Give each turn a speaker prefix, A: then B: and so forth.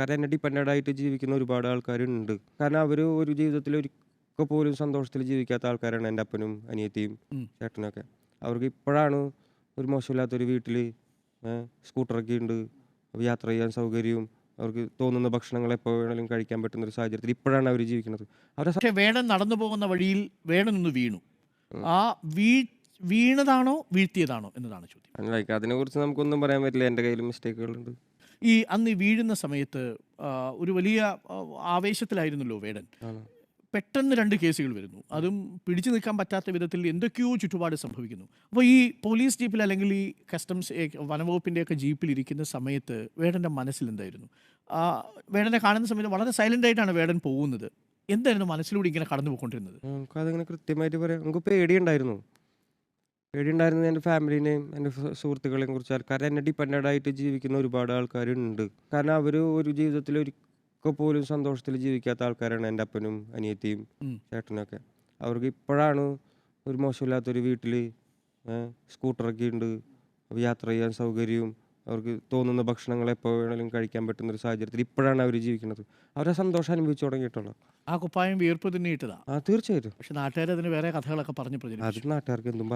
A: ആൾക്കാർ എന്നെ ഡിപ്പെൻഡന്റ് ആയിട്ട് ജീവിക്കുന്ന ഒരുപാട് ആൾക്കാരുണ്ട്. കാരണം അവർ ഒരു ജീവിതത്തിൽ ഒരിക്കൽ പോലും സന്തോഷത്തിൽ ജീവിക്കാത്ത ആൾക്കാരാണ് എന്റെ അപ്പനും അനിയത്തിയും ചേട്ടനൊക്കെ. അവർക്ക് ഇപ്പോഴാണ് ഒരു മോശമില്ലാത്തൊരു വീട്ടിൽ സ്കൂട്ടറൊക്കെ ഉണ്ട്. യാത്ര ചെയ്യാൻ സൗകര്യവും അവർക്ക് തോന്നുന്ന ഭക്ഷണങ്ങൾ എപ്പോൾ വേണമെങ്കിലും കഴിക്കാൻ പറ്റുന്ന ഒരു സാഹചര്യത്തിൽ ഇപ്പോഴാണ് അവർ ജീവിക്കുന്നത്. അവരെ
B: പക്ഷെ വേടൻ നടന്നു പോകുന്ന വഴിയിൽ വേടൻ ഒന്ന് വീണു. ആ വീ വീണതാണോ വീഴ്ത്തിയതാണോ എന്നതാണ് ചോദ്യം.
A: ലൈക്ക് അതിനെക്കുറിച്ച് നമുക്കൊന്നും പറയാൻ പറ്റില്ല. എന്റെ കയ്യിൽ മിസ്റ്റേക്കുകളുണ്ട്
B: ഈ അന്ന് വീഴുന്ന സമയത്ത് ഒരു വലിയ ആവേശത്തിലായിരുന്നല്ലോ വേടൻ. പെട്ടെന്ന് രണ്ട് കേസുകൾ വരുന്നു. അതും പിടിച്ചു നിൽക്കാൻ പറ്റാത്ത വിധത്തിൽ എന്തൊക്കെയോ ചുറ്റുപാട് സംഭവിക്കുന്നു. അപ്പോൾ ഈ പോലീസ് ജീപ്പിൽ അല്ലെങ്കിൽ ഈ കസ്റ്റംസ് വനവകുപ്പിന്റെയൊക്കെ ജീപ്പിൽ ഇരിക്കുന്ന സമയത്ത് വേടന്റെ മനസ്സിൽ എന്തായിരുന്നു? വേടനെ കാണുന്ന സമയത്ത് വളരെ സൈലന്റ് ആയിട്ടാണ് വേടൻ പോകുന്നത്. എന്തായിരുന്നു മനസ്സിലൂടെ ഇങ്ങനെ കടന്നു പോയിക്കൊണ്ടിരുന്നത്
A: നമുക്കതിങ്ങനെ കൃത്യമായിട്ട് പറയാം. നമുക്ക് പേടിയുണ്ടായിരുന്നു. പേടിയുണ്ടായിരുന്നത് എന്റെ ഫാമിലിനെയും എന്റെ സുഹൃത്തുക്കളെയും കുറിച്ച് ആൾക്കാർ എന്നെ ഡിപ്പെൻഡഡ് ആയിട്ട് ജീവിക്കുന്ന ഒരുപാട് ആൾക്കാരുണ്ട്. കാരണം അവർ ഒരു ജീവിതത്തിൽ ഒരിക്കൽ പോലും സന്തോഷത്തിൽ ജീവിക്കാത്ത ആൾക്കാരാണ് എന്റെ അപ്പനും അനിയത്തിയും. ചേട്ടനൊക്കെ. അവർക്ക് ഇപ്പോഴാണ് ഒരു മോശമില്ലാത്തൊരു വീട്ടിൽ സ്കൂട്ടറൊക്കെ ഉണ്ട് യാത്ര ചെയ്യാൻ സൗകര്യവും അവർക്ക് തോന്നുന്ന ഭക്ഷണങ്ങൾ എപ്പോൾ വേണമെങ്കിലും കഴിക്കാൻ പറ്റുന്ന ഒരു സാഹചര്യത്തിൽ ഇപ്പോഴാണ് അവർ ജീവിക്കുന്നത്. അവരെ സന്തോഷം അനുഭവിച്ചു തുടങ്ങിയിട്ടുള്ളത്
B: ആ കുപ്പായം വീർപ്പ് തന്നെ ഇട്ടതാ
A: ആ തീർച്ചയായിട്ടും.
B: പക്ഷെ നാട്ടുകാർ അതിന് വേറെ കഥകളൊക്കെ പറഞ്ഞു
A: അത്
B: പ്രചരിപ്പിച്ചു
A: നാട്ടുകാർക്ക് എന്തും